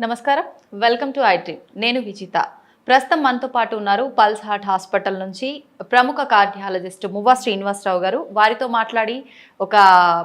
నమస్కారం. Welcome to IT. నేను విజిత. ప్రస్తుతం మనతో పాటు ఉన్నారు పల్స్ హార్ట్ హాస్పిటల్ నుంచి ప్రముఖ కార్డియాలజిస్ట్ మువ్వా శ్రీనివాసరావు గారు. వారితో మాట్లాడి ఒక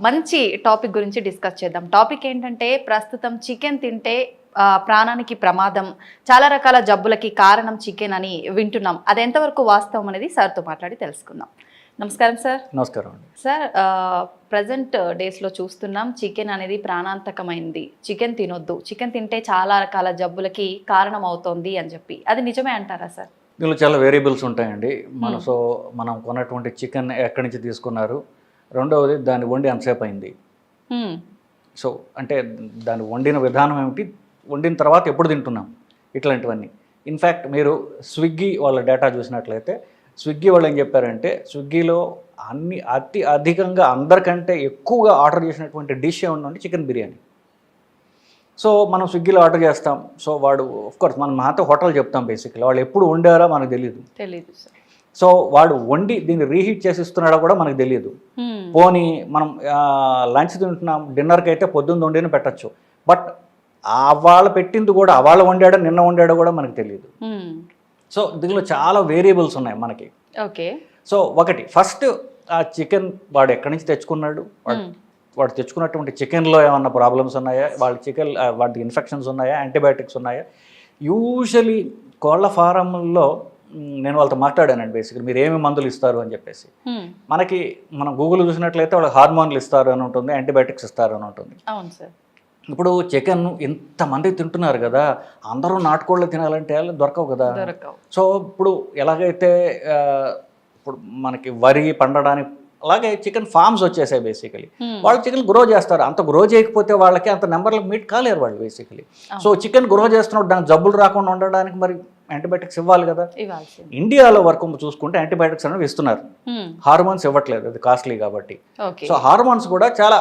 మంచి టాపిక్ గురించి డిస్కస్ చేద్దాం. టాపిక్ ఏంటంటే ప్రస్తుతం చికెన్ తింటే ప్రాణానికి ప్రమాదం చాలా రకాల జబ్బులకి కారణం చికెన్ అని వింటున్నాం. అది ఎంతవరకు వాస్తవం అనేది సార్తో మాట్లాడి తెలుసుకుందాం. నమస్కారం సార్. నమస్కారం అండి. సార్ ప్రజెంట్ డేస్లో చూస్తున్నాం చికెన్ అనేది ప్రాణాంతకమైంది. చికెన్ తినొద్దు. చికెన్ తింటే చాలా రకాల జబ్బులకి కారణం అవుతోంది అని చెప్పి. అది నిజమే అంటారా సార్? దీనిలో చాలా వేరియబుల్స్ ఉంటాయండి. మన సో మనం కొన్నటువంటి చికెన్ ఎక్కడి నుంచి తీసుకున్నారు? రెండవది దాన్ని వండి ఎంతసేపు అయింది. సో అంటే దాన్ని వండిన విధానం ఏమిటి? వండిన తర్వాత ఎప్పుడు తింటున్నాం? ఇట్లాంటివన్నీ. ఇన్ఫ్యాక్ట్ మీరు స్విగ్గీ వాళ్ళ డేటా చూసినట్లయితే స్విగ్గీ వాళ్ళు ఏం చెప్పారంటే స్విగ్గీలో అన్ని అతి అధికంగా అందరికంటే ఎక్కువగా ఆర్డర్ చేసినటువంటి డిష్ ఏమంటే చికెన్ బిర్యానీ. సో మనం స్విగ్గీలో ఆర్డర్ చేస్తాం. సో వాడు కోర్స్ మనం మాతో హోటల్ చెప్తాం బేసిక్లీ. వాళ్ళు ఎప్పుడు వండారో మనకు తెలియదు సార్. సో వాడు వండి దీన్ని రీహీట్ చేసి ఇస్తున్నాడో కూడా మనకు తెలియదు. పోనీ మనం లంచ్ తింటున్నాం డిన్నర్కి అయితే పొద్దున్న వండిన పెట్టచ్చు. బట్ ఆ వాళ్ళు పెట్టింది కూడా ఆ వాళ్ళు వండాడో నిన్న వండాడో కూడా మనకు తెలియదు. సో దీనిలో చాలా వేరియబుల్స్ ఉన్నాయి మనకి. ఓకే. సో ఒకటి ఫస్ట్ ఆ చికెన్ వాడు ఎక్కడి నుంచి తెచ్చుకున్నాడు? వాడు తెచ్చుకున్నటువంటి చికెన్లో ఏమన్నా ప్రాబ్లమ్స్ ఉన్నాయా? వాళ్ళ చికెన్ వాటికి ఇన్ఫెక్షన్స్ ఉన్నాయా? యాంటీబయాటిక్స్ ఉన్నాయా? యూజువలీ కోళ్ళ ఫారంలో నేను వాళ్ళతో మాట్లాడానండి బేసిక్లీ మీరు ఏమి మందులు ఇస్తారు అని చెప్పేసి. మనకి మనం గూగుల్ చూసినట్లయితే వాళ్ళకి హార్మోన్లు ఇస్తారు అని ఉంటుంది యాంటీబయాటిక్స్ ఇస్తారు అని ఉంటుంది. అవును సార్. ఇప్పుడు చికెన్ ఇంతమంది తింటున్నారు కదా అందరూ నాటుకోళ్ళు తినాలంటే దొరకవు కదా. సో ఇప్పుడు ఎలాగైతే ఇప్పుడు మనకి వరి పండడానికి అలాగే చికెన్ ఫార్మ్స్ వచ్చేసాయి బేసికలీ. వాళ్ళు చికెన్ గ్రో చేస్తారు. అంత గ్రో చేయకపోతే వాళ్ళకి అంత నెంబర్లకు మీట్ కాలేరు వాళ్ళు బేసికలీ సో చికెన్ గ్రో చేస్తున్నప్పుడు దానికి జబ్బులు రాకుండా ఉండడానికి మరి యాంటీబయాటిక్స్ ఇవ్వాలి కదా. ఇండియాలో వరకు చూసుకుంటే యాంటీబయాటిక్స్ అనేవి ఇస్తున్నారు. హార్మోన్స్ ఇవ్వట్లేదు. అది కాస్ట్లీ కాబట్టి. సో హార్మోన్స్ కూడా చాలా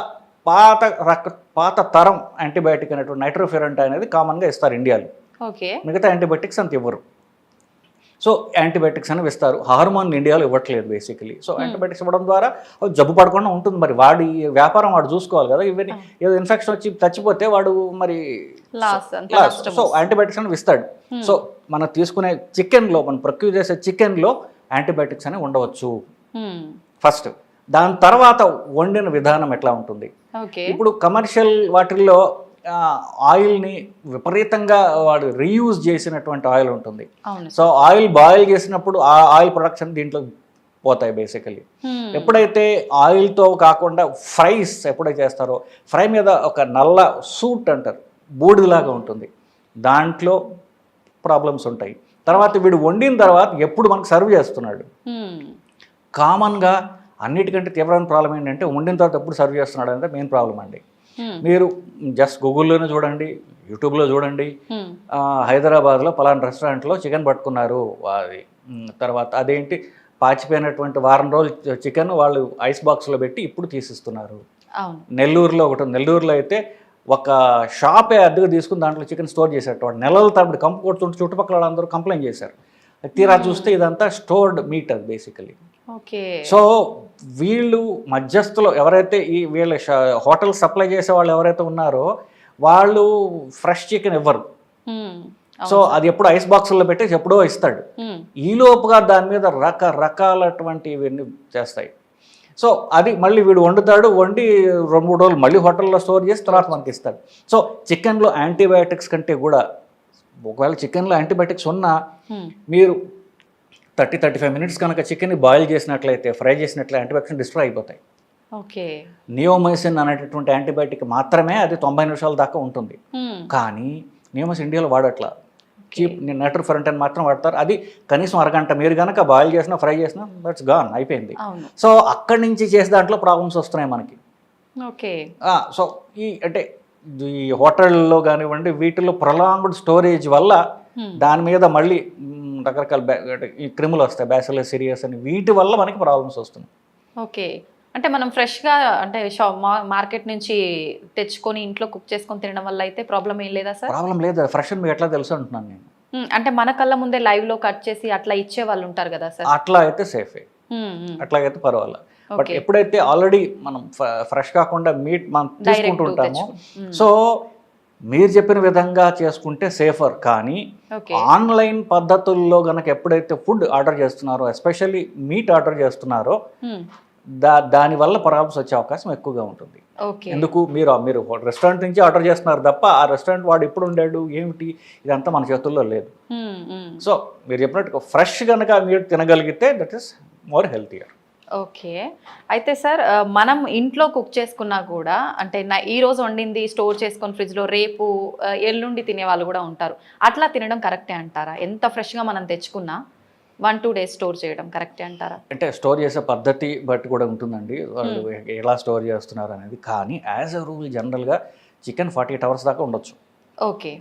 పాత రక పాత తరం యాంటీబయాటిక్ అనేటువంటి నైట్రోఫెరంట్ అనేది కామన్గా ఇస్తారు ఇండియాలో. ఓకే. మిగతా యాంటీబయాటిక్స్ అంత ఇవ్వరు. సో యాంటీబయాటిక్స్ అనేవి ఇస్తారు. హార్మోన్ ఇండియాలో ఇవ్వట్లేదు బేసికలీ. సో యాంటీబయాటిక్స్ ఇవ్వడం ద్వారా జబ్బు పడకుండా ఉంటుంది మరి. వాడి వ్యాపారం వాడు చూసుకోవాలి కదా. ఇవన్నీ ఏదో ఇన్ఫెక్షన్ వచ్చి చచ్చిపోతే వాడు మరి సో యాంటీబయాటిక్స్ అనేవి ఇస్తాడు. సో మనం తీసుకునే చికెన్లో మనం ప్రొక్యూర్ చేసే చికెన్లో యాంటీబయాటిక్స్ అనేవి ఉండవచ్చు. ఫస్ట్ దాని తర్వాత వండిన విధానం ఎట్లా ఉంటుంది? ఇప్పుడు కమర్షియల్ వాటిల్లో ఆయిల్ని విపరీతంగా వాడు రీయూజ్ చేసినటువంటి ఆయిల్ ఉంటుంది. సో ఆయిల్ బాయిల్ చేసినప్పుడు ఆ ఆయిల్ ప్రొడక్షన్ దీంట్లో పోతాయి బేసికలీ. ఎప్పుడైతే ఆయిల్తో కాకుండా ఫ్రైస్ ఎప్పుడైతే చేస్తారో ఫ్రై మీద ఒక నల్ల సూట్ అంటారు బూడిలాగా ఉంటుంది. దాంట్లో ప్రాబ్లమ్స్ ఉంటాయి. తర్వాత వీడు వండిన తర్వాత ఎప్పుడు మనకు సర్వ్ చేస్తున్నాడు. కామన్గా అన్నిటికంటే తీవ్రమైన ప్రాబ్లం ఏంటంటే వండిన తర్వాత ఎప్పుడు సర్వ్ చేస్తున్నాడు అనేది మెయిన్ ప్రాబ్లం అండి. హ్మ్. మీరు జస్ట్ గూగుల్లోనే చూడండి యూట్యూబ్లో చూడండి. ఆ, హైదరాబాద్లో పలానా రెస్టారెంట్లో చికెన్ పట్టుకున్నారు. అది తర్వాత అదేంటి పాచిపోయినటువంటి వారం రోజులు చికెన్ వాళ్ళు ఐస్ బాక్స్లో పెట్టి ఇప్పుడు తీసిస్తున్నారు. నెల్లూరులో ఒకటి. నెల్లూరులో అయితే ఒక షాపే అద్దెకు తీసుకుని దాంట్లో చికెన్ స్టోర్ చేసేట వాడు నెలల తరబడి కంపు కొడుతుంటే చుట్టుపక్కల వాళ్ళందరూ కంప్లైంట్ చేశారు. తీరా చూస్తే ఇదంతా స్టోర్డ్ మీట్ అది బేసికలీ సో వీళ్ళు మధ్యస్థులు ఎవరైతే ఈ వీళ్ళ హోటల్ సప్లై చేసే వాళ్ళు ఎవరైతే ఉన్నారో వాళ్ళు ఫ్రెష్ చికెన్ ఇవ్వరు. సో అది ఎప్పుడు ఐస్ బాక్సుల్లో పెట్టేసి ఎప్పుడో ఇస్తాడు హ్మ్. ఈ లోపుగా దాని మీద రకరకాలటువంటి ఇవన్నీ చేస్తాయి సో అది మళ్ళీ వీడు వండుతాడు వండి రెండు మూడు రోజులు మళ్ళీ హోటల్లో స్టోర్ చేసి తర్వాత మనకి ఇస్తాడు సో చికెన్లో యాంటీబయాటిక్స్ కంటే కూడా ఒకవేళ చికెన్లో యాంటీబయాటిక్స్ ఉన్నా. మీరు థర్టీ థర్టీ ఫైవ్ మినిట్స్ కనుక చికెన్ని బాయిల్ చేసినట్లయితే ఫ్రై చేసినట్లయితే యాంటీబయాటిక్స్ డిస్ట్రాయ్ అయిపోతాయి. ఓకే. నియోమైసిన్ అనేటటువంటి యాంటీబయాటిక్ మాత్రమే అది తొంభై నిమిషాల దాకా ఉంటుంది. కానీ నియోమైసిన్ ఇండియాలో వాడట్లా. చీప్ నైట్రో ఫెరంటైన్ మాత్రం వాడతారు. అది కనీసం అరగంట మీరు కనుక బాయిల్ చేసినా ఫ్రై చేసినా దట్స్ గాన్ అయిపోయింది. సో అక్కడి నుంచి చేసే దాంట్లో ప్రాబ్లమ్స్ వస్తున్నాయి మనకి. ఓకే. సో ఈ అంటే ఈ హోటల్లో కానివ్వండి వీటిలో ప్రొలాంగ్డ్ స్టోరేజ్ వల్ల. దాని మీద మళ్ళీ రకరకాల ఈ క్రిములు వస్తాయి బ్యాసిలస్ సిరియస్ అని. వీటి వల్ల మనకి ప్రాబ్లమ్స్ వస్తున్నాయి. ఓకే. అంటే మనం ఫ్రెష్గా అంటే మార్కెట్ నుంచి తెచ్చుకొని ఇంట్లో కుక్ చేసుకొని తినడం వల్ల అయితే ప్రాబ్లం ఏం లేదా సార్? ప్రాబ్లం లేదు. ఫ్రెష్ అని మీకు ఎట్లా తెలుసు అంటున్నాను నేను. అంటే మన కళ్ళ ముందే live లో కట్ చేసి అట్లా ఇచ్చే వాళ్ళు ఉంటారు కదా సార్? అట్లా అయితే సేఫే. అట్లాగైతే పర్వాలేదు బట్ ఎప్పుడైతే ఆల్రెడీ మనం ఫ్రెష్ కాకుండా మీట్ మనం తీసుకుంటుంటామో. సో మీరు చెప్పిన విధంగా చేసుకుంటే సేఫర్ కానీ ఆన్లైన్ పద్ధతుల్లో గనక ఎప్పుడైతే ఫుడ్ ఆర్డర్ చేస్తున్నారో ఎస్పెషల్లీ మీట్ ఆర్డర్ చేస్తున్నారో హ్మ్. దా దానివల్ల ప్రాబ్లమ్స్ వచ్చే అవకాశం ఎక్కువగా ఉంటుంది. ఎందుకు? మీరు మీరు రెస్టారెంట్ నుంచి ఆర్డర్ చేస్తున్నారు తప్ప ఆ రెస్టారెంట్ వాడు ఎప్పుడు ఉండాడు? ఏమిటి? ఇదంతా మన చేతుల్లో లేదు. హ్మ్, హ్మ్. సో మీరు చెప్పినట్టు ఫ్రెష్ కనుక మీరు తినగలిగితే that is more healthier okay. అయితే సార్ మనం ఇంట్లో కుక్ చేసుకున్నా కూడా అంటే నా ఈ రోజు వండింది స్టోర్ చేసుకొని ఫ్రిడ్జ్లో రేపు ఎల్లుండి తినే వాళ్ళు కూడా ఉంటారు. అట్లా తినడం కరెక్టే అంటారా? ఎంత ఫ్రెష్గా మనం తెచ్చుకున్నా వన్ టూ డేస్ స్టోర్ చేయడం కరెక్టే అంటారా? అంటే స్టోర్ చేసే పద్ధతి బట్టి కూడా ఉంటుందండి. వాళ్ళు ఎలా స్టోర్ చేస్తున్నారు అనేది. కానీ యాజ్ అ రూల్ జనరల్గా చికెన్ ఫార్టీ ఎయిట్ అవర్స్ దాకా ఉండొచ్చు. ఓకే.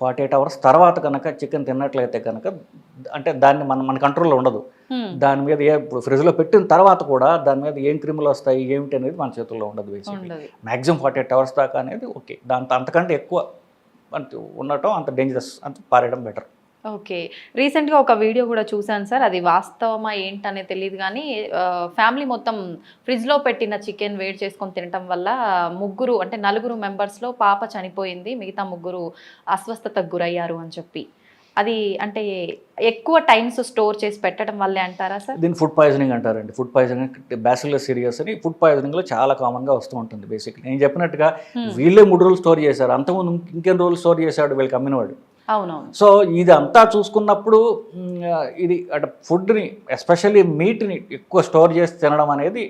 ఫార్టీ ఎయిట్ అవర్స్ తర్వాత కనుక చికెన్ తిన్నట్లయితే కనుక అంటే దాన్ని మన మన కంట్రోల్లో ఉండదు. దాని మీద ఏ ఇప్పుడు ఫ్రిడ్జ్లో పెట్టిన తర్వాత కూడా దాని మీద ఏం క్రిములు వస్తాయి ఏమిటి అనేది మన చేతుల్లో ఉండదు basically maximum forty eight hours దాకా అనేది ఓకే దాంతో అంతకంటే ఎక్కువ అంత ఉండటం అంత డేంజరస్ అంత పారేయడం బెటర్ ఓకే. రీసెంట్గా ఒక వీడియో కూడా చూశాను సార్. అది వాస్తవమా ఏంటనే తెలియదు కానీ ఫ్యామిలీ మొత్తం ఫ్రిడ్జ్లో పెట్టిన చికెన్ వేడి చేసుకొని తినటం వల్ల ముగ్గురు అంటే నలుగురు మెంబర్స్లో పాప చనిపోయింది మిగతా ముగ్గురు అస్వస్థతకు గురయ్యారు అని చెప్పి. అది అంటే ఎక్కువ టైమ్స్ స్టోర్ చేసి పెట్టడం వల్లే అంటారా సార్? దీన్ని ఫుడ్ పాయిజనింగ్ అంటారండి. ఫుడ్ పాయిజనింగ్ బ్యాసిలస్ సీరియస్ అని ఫుడ్ పాయిజనింగ్లో చాలా కామన్గా వస్తూ ఉంటుంది బేసిక్లీ. నేను చెప్పినట్టుగా. వీళ్ళే మూడు రోజులు స్టోర్ చేశారు. అంతకుముందు ఇంకెన్ని రోజులు స్టోర్ చేశాడు వీళ్ళకి అమ్మినవాడు? అవునవును. సో ఇది అంతా చూసుకున్నప్పుడు ఇది అంటే ఫుడ్ని ఎస్పెషల్లీ మీట్ని ఎక్కువ స్టోర్ చేసి తినడం అనేది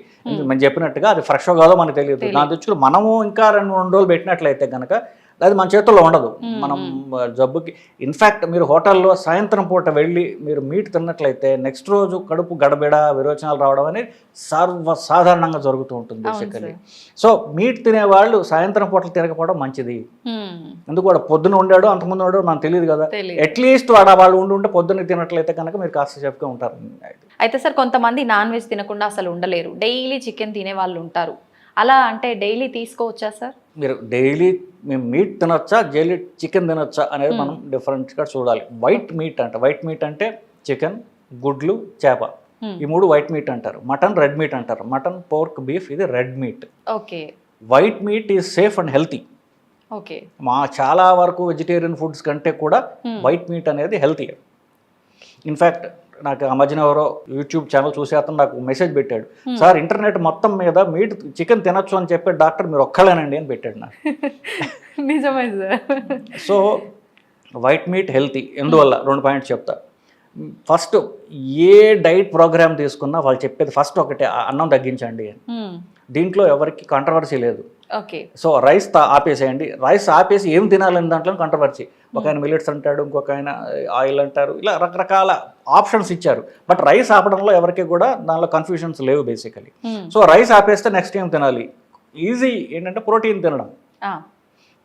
మనం చెప్పినట్టుగా అది ఫ్రెష్ కాదో మనకు తెలియదు. దాని తెచ్చుకుని మనము ఇంకా రెండు రెండు రోజులు పెట్టినట్లయితే కనుక అది మన చేతుల్లో ఉండదు. మనం జబ్బుకి ఇన్ఫ్యాక్ట్ మీరు హోటల్లో సాయంత్రం పూట వెళ్ళి మీరు మీట్ తిన్నట్లయితే నెక్స్ట్ రోజు కడుపు గడబిడ విరోచనాలు రావడం అనేది సర్వసాధారణంగా జరుగుతూ ఉంటుంది బేసికలీ. సో మీట్ తినేవాళ్ళు సాయంత్రం పూటలు తినకపోవడం మంచిది. ఎందుకు వాడు పొద్దున ఉండాడు అంతకుముందు ఉన్నాడు మనకు తెలియదు కదా. అట్లీస్ట్ వాడు వాళ్ళు ఉండి ఉంటే పొద్దున్న తినట్లయితే కనుక మీరు కాస్త సేఫ్గా ఉంటారు. అయితే సార్ కొంతమంది నాన్ వెజ్ తినకుండా అసలు ఉండలేరు. డైలీ చికెన్ తినే వాళ్ళు ఉంటారు. అలా అంటే డైలీ తీసుకోవచ్చా సార్? మీరు డైలీ మేము మీట్ తినొచ్చా? డైలీ చికెన్ తినొచ్చా? అనేది మనం డిఫరెంట్గా చూడాలి. వైట్ మీట్ అంట. వైట్ మీట్ అంటే చికెన్ గుడ్లు చేప. ఈ మూడు వైట్ మీట్ అంటారు. మటన్ రెడ్ మీట్ అంటారు. మటన్ పోర్క్ బీఫ్ ఇది red meat. Okay. White meat is safe and healthy. Okay. మా చాలా వరకు వెజిటేరియన్ ఫుడ్స్ కంటే కూడా. వైట్ మీట్ అనేది హెల్తీ ఇన్ఫ్యాక్ట్ నాకు ఆ మధ్యన ఎవరో యూట్యూబ్ ఛానల్ చూసే అతను నాకు మెసేజ్ పెట్టాడు. సార్ ఇంటర్నెట్ మొత్తం మీద మీట్ చికెన్ తినొచ్చు అని చెప్పే డాక్టర్ మీరు ఒక్కళ్ళేనండి అని పెట్టాడు నాకు. నిజమే sir. So white meat healthy ఎందువల్ల? రెండు పాయింట్స్ చెప్తా. ఫస్ట్ ఏ డైట్ ప్రోగ్రామ్ తీసుకున్నా వాళ్ళు చెప్పేది ఫస్ట్ ఒకటే "ఆ అన్నం తగ్గించండి అని. దీంట్లో ఎవరికి కాంట్రవర్సీ లేదు. ఓకే. సో రైస్ ఆపేసేయండి. రైస్ ఆపేసి ఏం తినాలని దాంట్లో కంట్రవర్సీ ఒక ఆయన మిల్లెట్స్ అంటాడు ఇంకొక ఆయన ఆయిల్ అంటారు ఇలా రకరకాల ఆప్షన్స్ ఇచ్చారు. బట్ రైస్ ఆపడంలో ఎవరికి కూడా దానిలో కన్ఫ్యూషన్స్ లేవు బేసికలీ సో రైస్ ఆపేస్తే నెక్స్ట్ ఏం తినాలి? ఈజీ ఏంటంటే ప్రోటీన్ తినడం.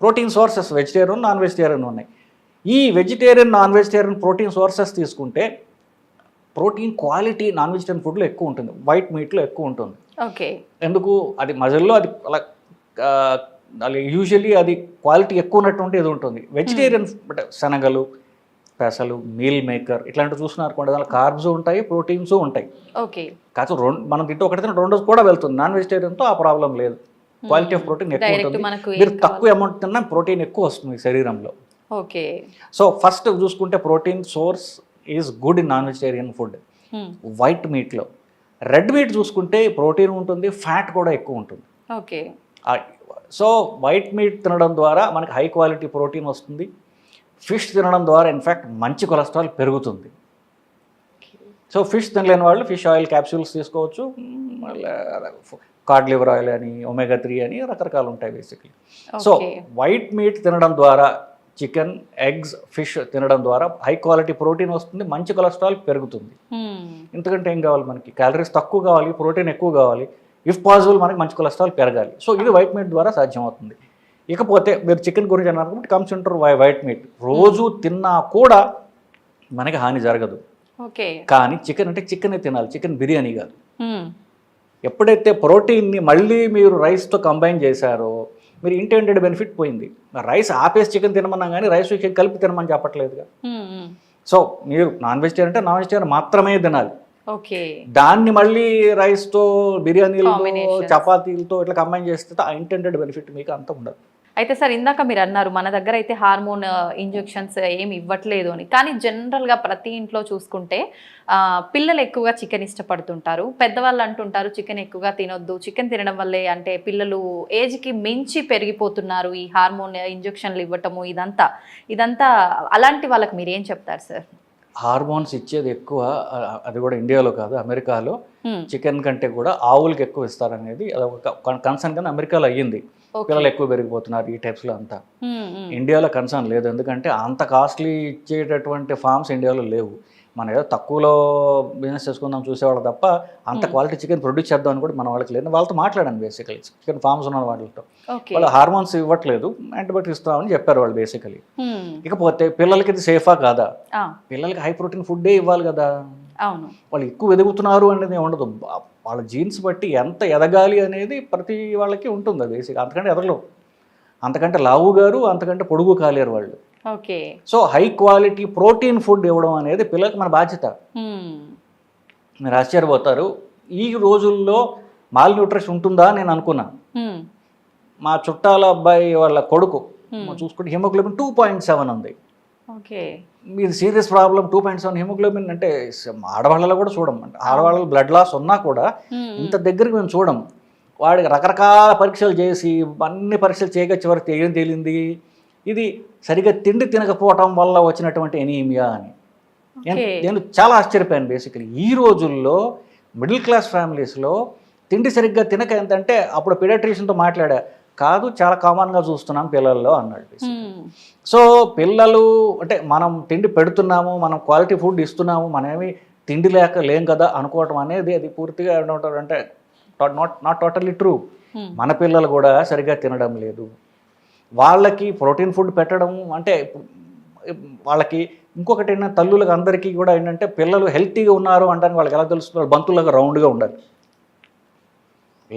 Protein sources vegetarian non vegetarian ఉన్నాయి. ఈ vegetarian non vegetarian protein sources తీసుకుంటే ప్రోటీన్ క్వాలిటీ నాన్ వెజిటేరియన్ ఫుడ్లో ఎక్కువ ఉంటుంది. వైట్ మీట్లో ఎక్కువ ఉంటుంది. ఓకే ఎందుకు? అది మజల్లో అది అలా యూజువల్లీ అది క్వాలిటీ ఎక్కువ ఉన్నటువంటి ఇది ఉంటుంది. వెజిటేరియన్ అంటే శనగలు పెసలు మీల్ మేకర్ ఇట్లాంటివి చూసినారు దానిలో కార్బ్స్ ఉంటాయి ప్రోటీన్స్ ఉంటాయి. ఓకే కాదు రెండు మనం తింటే ఒకటి తిన రెండు కూడా వెళ్తుంది. నాన్ వెజిటేరియన్తో ఆ ప్రాబ్లం లేదు. క్వాలిటీ ఆఫ్ ప్రోటీన్ ఎక్కువ ఉంటుంది. మీరు తక్కువ అమౌంట్ తిన్నా ప్రోటీన్ ఎక్కువ వస్తుంది శరీరంలో. ఓకే సో ఫస్ట్ చూసుకుంటే protein source is good in non vegetarian food white మీట్లో రెడ్ మీట్ చూసుకుంటే ప్రోటీన్ ఉంటుంది ఫ్యాట్ కూడా ఎక్కువ ఉంటుంది. ఓకే సో వైట్ మీట్ తినడం ద్వారా మనకి హై క్వాలిటీ ప్రోటీన్ వస్తుంది. ఫిష్ తినడం ద్వారా ఇన్ఫ్యాక్ట్ మంచి కొలెస్ట్రాల్ పెరుగుతుంది. సో ఫిష్ తినలేని వాళ్ళు ఫిష్ ఆయిల్ క్యాప్సూల్స్ తీసుకోవచ్చు. కార్డ్ లివర్ ఆయిల్ అని ఒమేగా త్రీ అని రకరకాలు ఉంటాయి బేసిక్లీ. సో వైట్ మీట్ తినడం ద్వారా చికెన్ ఎగ్స్ ఫిష్ తినడం ద్వారా హై క్వాలిటీ ప్రోటీన్ వస్తుంది మంచి కొలెస్ట్రాల్ పెరుగుతుంది. ఎందుకంటే ఏం కావాలి మనకి? క్యాలరీస్ తక్కువ కావాలి ప్రోటీన్ ఎక్కువ కావాలి. ఇఫ్ పాసిబుల్ మనకి మంచి కొలెస్ట్రాల్ పెరగాలి. సో ఇది వైట్ మీట్ ద్వారా సాధ్యమవుతుంది. ఇకపోతే మీరు చికెన్ గురించి అన్నారు కాబట్టి comes into why white meat రోజు తిన్నా కూడా మనకి హాని జరగదు. ఓకే. కానీ చికెన్ అంటే చికెనే తినాలి. చికెన్ బిర్యానీ కాదు. ఎప్పుడైతే ప్రోటీన్ని మళ్ళీ మీరు రైస్తో కంబైన్ చేశారో మీరు ఇంటెండెడ్ బెనిఫిట్ పోయింది. రైస్ ఆపేసి చికెన్ తినమన్నాం కానీ రైస్ కలిపి తినమని చెప్పట్లేదుగా. సో మీరు నాన్ వెజిటేరియన్ అంటే నాన్ వెజిటేరియన్ మాత్రమే తినాలి. దాన్ని మళ్ళీ రైస్తో బిర్యానీలతో Combinations. చపాతీలతో ఇట్లా కంబైన్ చేస్తే ఆ ఇంటెండెడ్ బెనిఫిట్ మీకు అంత ఉండదు. అయితే సార్ ఇందాక మీరు అన్నారు మన దగ్గర అయితే హార్మోన్ ఇంజెక్షన్స్ ఏమి ఇవ్వట్లేదు అని. కానీ జనరల్గా ప్రతి ఇంట్లో చూసుకుంటే పిల్లలు ఎక్కువగా చికెన్ ఇష్టపడుతుంటారు. పెద్దవాళ్ళు అంటుంటారు చికెన్ ఎక్కువగా తినొద్దు. చికెన్ తినడం వల్లే అంటే పిల్లలు ఏజ్కి మించి పెరిగిపోతున్నారు ఈ హార్మోన్ ఇంజెక్షన్లు ఇవ్వటము ఇదంతా. ఇదంతా అలాంటి వాళ్ళకి మీరు ఏం చెప్తారు సార్? హార్మోన్స్ ఇచ్చేది ఎక్కువ అది కూడా ఇండియాలో కాదు అమెరికాలో. చికెన్ కంటే కూడా ఆవులకి ఎక్కువ ఇస్తారనేది అది ఒక కన్సర్న్ కానీ అమెరికాలో అయ్యింది. పిల్లలు ఎక్కువ పెరిగిపోతున్నారు ఈ టైప్స్లో అంతా. ఇండియాలో కన్సర్న్ లేదు. ఎందుకంటే అంత కాస్ట్లీ ఇచ్చేటటువంటి ఫార్మ్స్ ఇండియాలో లేవు. మనం ఏదో తక్కువలో బిజినెస్ చేసుకుందాం చూసేవాళ్ళు తప్ప అంత క్వాలిటీ చికెన్ ప్రొడ్యూస్ చేద్దాం అని కూడా మన వాళ్ళకి లేదు. వాళ్ళతో మాట్లాడాను బేసికలీ. చికెన్ ఫార్మ్స్ ఉన్న వాళ్ళతో. వాళ్ళు హార్మోన్స్ ఇవ్వట్లేదు. యాంటీబయాటిక్స్ ఇస్తామని చెప్పారు వాళ్ళు బేసికలీ. ఇకపోతే పిల్లలకి ఇది సేఫా కాదా? పిల్లలకి హై ప్రోటీన్ ఫుడ్డే ఇవ్వాలి కదా. అవును. వాళ్ళు ఎక్కువ ఎదుగుతున్నారు అనేది ఉండదు. వాళ్ళ జీన్స్ బట్టి ఎంత ఎదగాలి అనేది ప్రతి వాళ్ళకి ఉంటుంది బేసిక్ అంతకంటే ఎదగలేవు. అంతకంటే లావు గారు అంతకంటే పొడుగు కాలేరు వాళ్ళు. Okay. So high quality protein food ఇవ్వడం అనేది పిల్లలకి మన బాధ్యత. మీరు ఆశ్చర్యపోతారు. ఈ రోజుల్లో మాల్ న్యూట్రిషన్ ఉంటుందా నేను అనుకున్నా. మా చుట్టాల అబ్బాయి వాళ్ళ కొడుకు Hmm. చూసుకుంటే హిమోగ్లోబిన్ టూ పాయింట్ సెవెన్ ఉంది. ఓకే. మీరు serious problem two point seven haemoglobin అంటే ఆడవాళ్ళలో కూడా చూడం. అంటే ఆడవాళ్ళ బ్లడ్ లాస్ ఉన్నా కూడా హ్మ్. ఇంత దగ్గరికి మేము చూడం. వాడికి రకరకాల పరీక్షలు చేసి అన్ని పరీక్షలు చేయగా చివరికి ఏం తేలింది? ఇది సరిగ్గా తిండి తినకపోవటం వల్ల వచ్చినటువంటి ఎనీమియా అని. నేను- చాలా ఆశ్చర్యపోయాను బేసికలీ ఈ రోజుల్లో మిడిల్ క్లాస్ ఫ్యామిలీస్లో తిండి సరిగ్గా తినక ఏంటంటే అప్పుడు పిడియాట్రిషియన్తో మాట్లాడా కాదు చాలా కామన్గా చూస్తున్నాం పిల్లల్లో అన్నాడు హ్మ్. సో పిల్లలు అంటే మనం తిండి పెడుతున్నాము మనం క్వాలిటీ ఫుడ్ ఇస్తున్నాము మనమేమి తిండి లేక లేం కదా అనుకోవటం అనేది అది పూర్తిగా అంటే నాట్ నాట్ టోటల్లీ ట్రూ. మన పిల్లలు కూడా సరిగ్గా తినడం లేదు. వాళ్ళకి ప్రోటీన్ ఫుడ్ పెట్టడం అంటే వాళ్ళకి ఇంకొకటి ఏంటంటే తల్లులకు అందరికీ కూడా ఏంటంటే పిల్లలు హెల్తీగా ఉన్నారు అంటే వాళ్ళకి ఎలా తెలుస్తుంది? వాళ్ళు బంతులాగా రౌండ్గా ఉండాలి.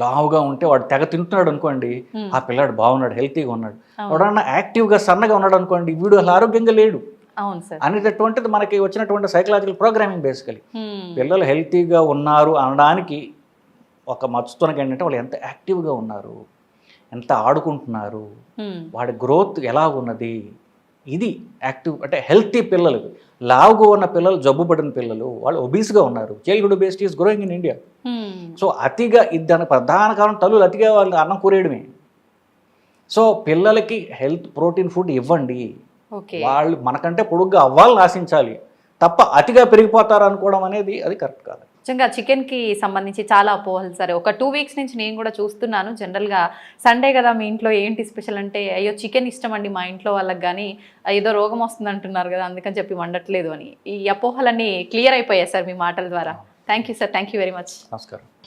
లావుగా ఉంటే వాడు తెగ తింటున్నాడు అనుకోండి. ఆ పిల్లాడు బాగున్నాడు హెల్తీగా ఉన్నాడు. ఎవడన్నా యాక్టివ్గా సన్నగా ఉన్నాడు అనుకోండి వీడు అసలు ఆరోగ్యంగా లేడు అనేటటువంటిది మనకి వచ్చినటువంటి సైకలాజికల్ ప్రోగ్రామింగ్ బేసికలీ. పిల్లలు హెల్తీగా ఉన్నారు అనడానికి ఒక మచ్చుతునకి ఏంటంటే వాళ్ళు ఎంత యాక్టివ్గా ఉన్నారు ఎంత ఆడుకుంటున్నారు. వాడి గ్రోత్ ఎలా ఉన్నది ఇది యాక్టివ్ అంటే హెల్తీ పిల్లలు. లావుగా ఉన్న పిల్లలు జబ్బు పడిన పిల్లలు వాళ్ళు ఒబీస్గా ఉన్నారు. Childhood obesity is growing in India. So అతిగా ఇది దానికి ప్రధాన కారణం తల్లులు అతిగా వాళ్ళు అన్నం కూరేయడమే. సో పిల్లలకి హెల్త్ ప్రోటీన్ ఫుడ్ ఇవ్వండి. వాళ్ళు మనకంటే పొడుగ్గా అవ్వాలని ఆశించాలి. తప్ప అతిగా పెరిగిపోతారు అనుకోవడం అనేది అది కరెక్ట్ కాదు. నిజంగా చికెన్కి సంబంధించి చాలా అపోహలు. సరే ఒక టూ వీక్స్ నుంచి నేను కూడా చూస్తున్నాను. జనరల్గా సండే కదా మీ ఇంట్లో ఏంటి స్పెషల్ అంటే అయ్యో చికెన్ ఇష్టం అండి మా ఇంట్లో వాళ్ళకి కానీ ఏదో రోగం వస్తుంది అంటున్నారు కదా అందుకని చెప్పి వండట్లేదు అని. ఈ అపోహలన్నీ క్లియర్ అయిపోయాయి సార్ మీ మాటల ద్వారా. Thank you sir. Thank you very much. నమస్కారం.